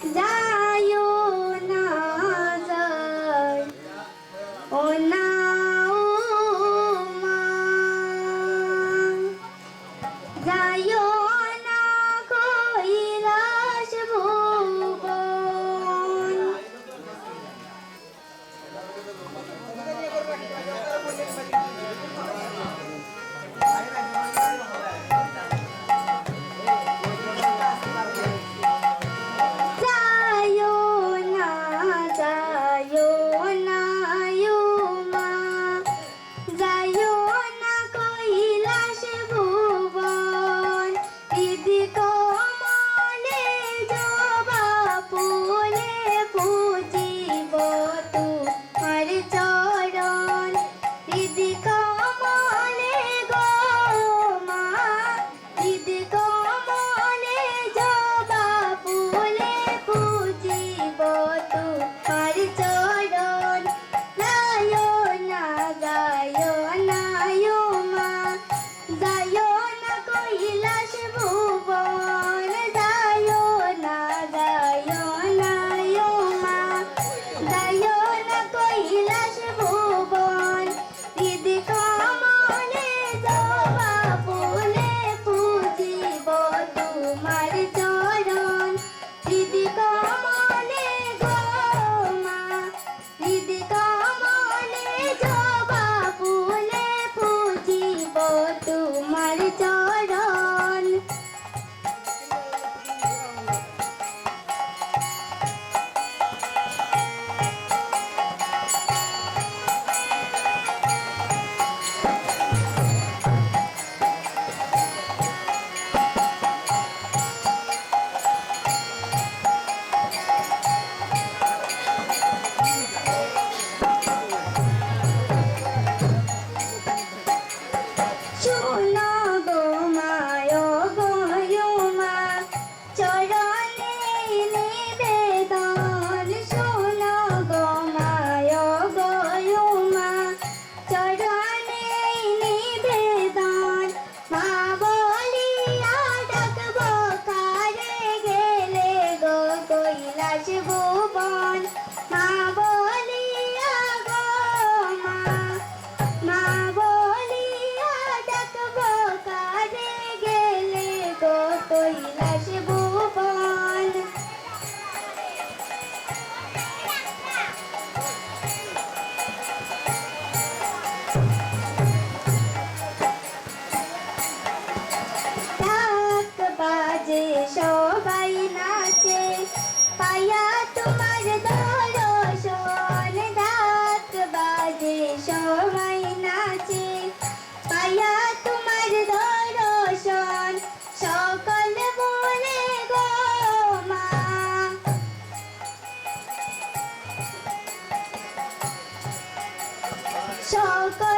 যায়ও না যায় ও না ও মা। যায়ও তোমার তোমার দর্শন রাত বাজে সময় নাচে। পায়া তোমার দর্শন সকল বলে গো মা। সকল